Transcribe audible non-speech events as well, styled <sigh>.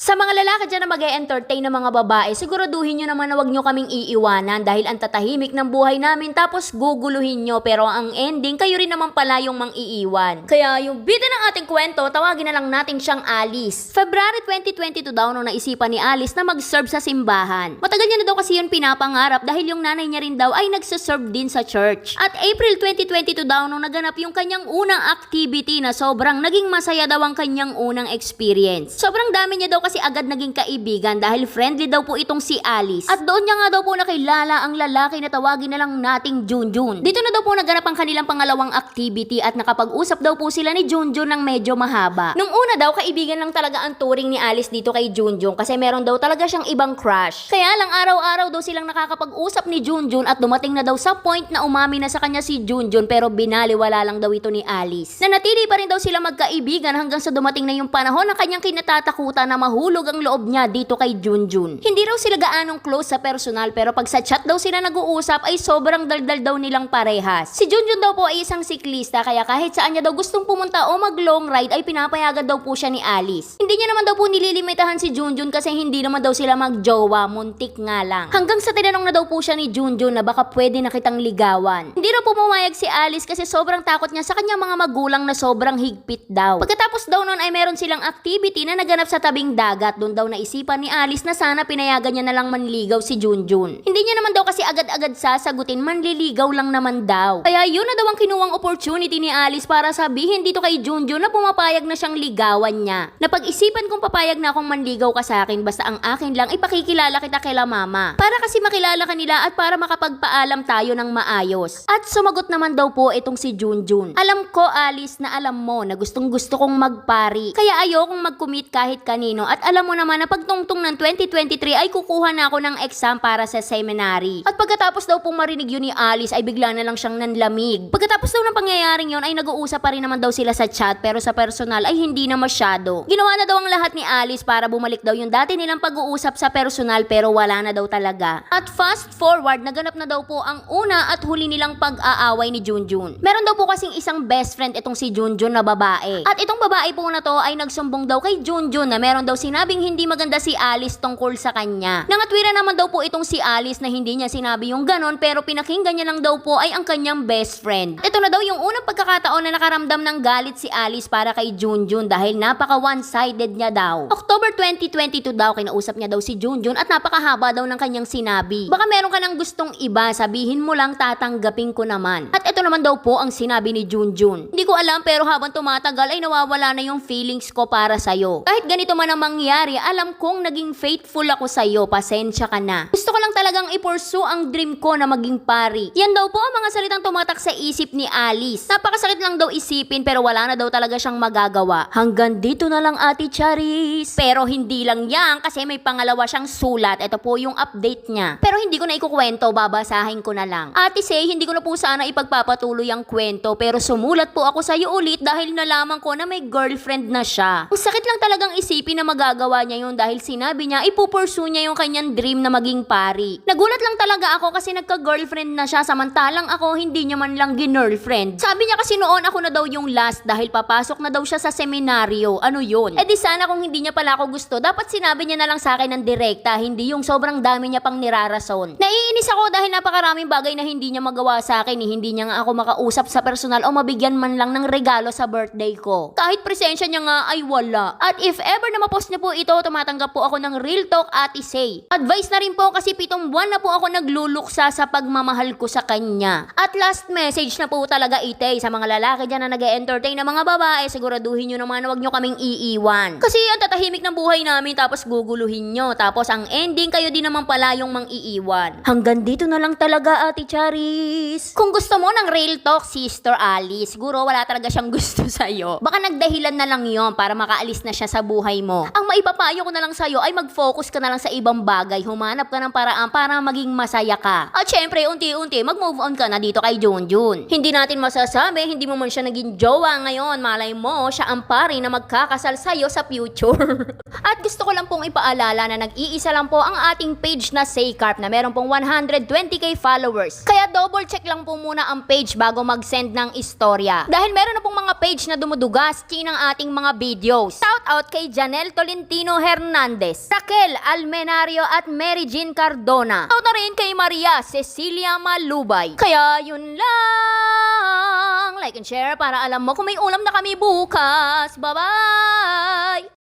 Sa mga lalaki dyan na mag entertain ng mga babae, siguraduhin nyo naman na wag nyo kaming iiwanan dahil ang tatahimik ng buhay namin tapos guguluhin nyo pero ang ending kayo rin naman pala yung mang iiwan. Kaya yung bida ng ating kwento, tawagin na lang natin siyang Alice. February 2022 daw nung naisipan ni Alice na mag-serve sa simbahan. Matagal niya na daw kasi yun pinapangarap dahil yung nanay niya rin daw ay nagsaserve din sa church. At April 2022 daw nung naganap yung kanyang unang activity na sobrang naging masaya daw ang kanyang unang experience. Sobrang dami niya daw kasi agad naging kaibigan dahil friendly daw po itong si Alice. At doon niya nga daw po nakilala ang lalaki na tawagin na lang nating Junjun. Dito na daw po naganap ang kanilang pangalawang activity at nakapag-usap daw po sila ni Junjun ng medyo mahaba. Nung una daw, kaibigan lang talaga ang turing ni Alice dito kay Junjun kasi meron daw talaga siyang ibang crush. Kaya lang araw-araw daw silang nakakapag-usap ni Junjun at dumating na daw sa point na umami na sa kanya si Junjun pero binaliwala lang daw ito ni Alice. Nanatili pa rin daw sila magkaibigan hanggang sa dumating na yung panahon na kanyang kinatatakutan na mahulog ang loob niya dito kay Junjun. Hindi raw sila gaanong close sa personal pero pag sa chat daw sila nag-uusap ay sobrang daldal daw nilang parehas. Si Junjun daw po ay isang siklista kaya kahit saan niya daw gustong pumunta o mag long ride ay pinapayagan daw po siya ni Alice. Hindi niya naman daw po nililimitahan si Junjun kasi hindi naman daw sila magjowa, muntik nga lang. Hanggang sa tinanong na daw po siya ni Junjun na baka pwede na kitang ligawan. Hindi raw pumayag si Alice kasi sobrang takot niya sa kanyang mga magulang na sobrang higpit daw. Pagkatapos daw noon ay meron silang activity na naganap sa tabing dagat. Doon daw naisipan ni Alice na sana pinayagan niya na lang manligaw si Junjun. Hindi niya naman daw kasi agad-agad sasagutin manliligaw lang naman daw. Kaya yun na daw ang kinuwang opportunity ni Alice para sabihin dito kay Junjun na pumapayag na siyang ligawan niya. Napag-isipan kong papayag na akong manligaw ka sa akin basta ang akin lang ipakikilala kita kay la mama. Para kasi makilala ka nila at para makapagpaalam tayo ng maayos. At sumagot naman daw po itong si Junjun. Alam ko Alice na alam mo na gustong gusto kong magpari. Kaya ayokong mag-commit kahit kanino at alam mo naman na pagtungtong ng 2023 ay kukuha na ako ng exam para sa seminary. At pagkatapos daw pong marinig yun ni Alice ay bigla na lang siyang nanlamig. Pagkatapos daw ng pangyayaring yun ay nag-uusap pa rin naman daw sila sa chat pero sa personal ay hindi na masyado. Ginawa na daw ang lahat ni Alice para bumalik daw yung dati nilang pag-uusap sa personal pero wala na daw talaga. At fast forward, naganap na daw po ang una at huli nilang pag-aaway ni Junjun. Meron daw po kasing isang best friend itong si Junjun na babae. At itong babae po na to ay nagsumbong daw kay Junjun na meron daw sinabing hindi maganda si Alice tungkol sa kanya. Nangatwira naman daw po itong si Alice na hindi niya sinabi yung ganon pero pinakinggan niya lang daw po ay ang kanyang best friend. Ito na daw yung unang pagkakataon na nakaramdam ng galit si Alice para kay Junjun dahil napaka one-sided niya daw. October 2022 daw kinausap niya daw si Junjun at napakahaba daw ng kanyang sinabi. Baka meron ka ng gustong iba, sabihin mo lang tatanggapin ko naman. At ito naman daw po ang sinabi ni Junjun. Hindi ko alam pero habang tumatagal ay nawawala na yung feelings ko para sa'yo. Kahit ganito man ang mangyari, alam kong naging faithful ako sa'yo, pasensya ka na. Gusto ko lang talagang i-pursue ang dream ko na maging pari. Yan daw po ang mga salitang tumatak sa isip ni Alice. Napakasakit lang daw isipin pero wala na daw talaga siyang magagawa. Hanggang dito na lang Ate Charis. Pero hindi lang yan kasi may pangalawa siyang sulat. Ito po yung update niya. Pero hindi ko na ikukwento, babasahin ko na lang. Ate Say, hindi ko na po sana ipagpapatuloy ang kwento pero sumulat po ako sa iyo ulit dahil nalaman ko na may girlfriend na siya. Ang sakit lang talagang isipin na magagawa niya yun dahil sinabi niya ipupursue niya yung kanyang dream na maging pari. Nagulat lang talaga ako kasi nagka-girlfriend na siya samantalang ako hindi niya man lang girlfriend. Sabi niya kasi noon ako na daw yung last dahil papasok na daw siya sa seminaryo. Ano yun? Eh di sana kung hindi niya pala ako gusto, dapat sinabi niya na lang sa akin ng direkta, hindi yung sobrang dami niya pang nirarason. Naiinis ako dahil napakaraming bagay na hindi niya magawa sa akin, eh. hindi niya nga ako makausap sa personal o mabigyan man lang ng regalo sa birthday ko. Kahit presensya niya nga ay wala. At if ever na mapost niya po ito, tumatanggap po ako ng real talk ate say. Advice na rin po kasi pitong buwan na po ako nagluluksa sa pagmamahal ko sa kanya. At last message na po talaga ite sa mga lalaki dyan na nag entertain ng mga babae, siguraduhin nyo naman na huwag nyo kaming iiwan. Kasi ang tatahimik ng buhay namin tapos guguluhin nyo. Tapos ang ending kayo din naman pala yung mang iiwan. Hanggang dito na lang talaga ate Charis. Kung gusto mo ng real talk, sister Alice, siguro wala talaga siyang <laughs> gusto sa'yo. Baka nagdahilan na lang yon para makaalis na siya sa buhay mo. Maipapayo ko na lang sa'yo ay mag-focus ka na lang sa ibang bagay. Humanap ka ng paraan para maging masaya ka. At syempre, unti-unti, mag-move on ka na dito kay Junjun. Hindi natin masasabi, hindi mo man siya naging jowa ngayon. Malay mo, siya ang pari na magkakasal sa'yo sa future. <laughs> At gusto ko lang pong ipaalala na nag-iisa lang po ang ating page na Saycarp na meron pong 120k followers. Kaya double check lang po muna ang page bago mag-send ng istorya. Dahil meron na pong mga page na dumudugas ng ating mga videos. Shout out kay Toledo Tolentino Hernandez, Raquel Almenario at Mary Jean Cardona. Shoutout na rin kay Maria Cecilia Malubay. Kaya yun lang. Like and share para alam mo kung may ulam na kami bukas. Bye-bye!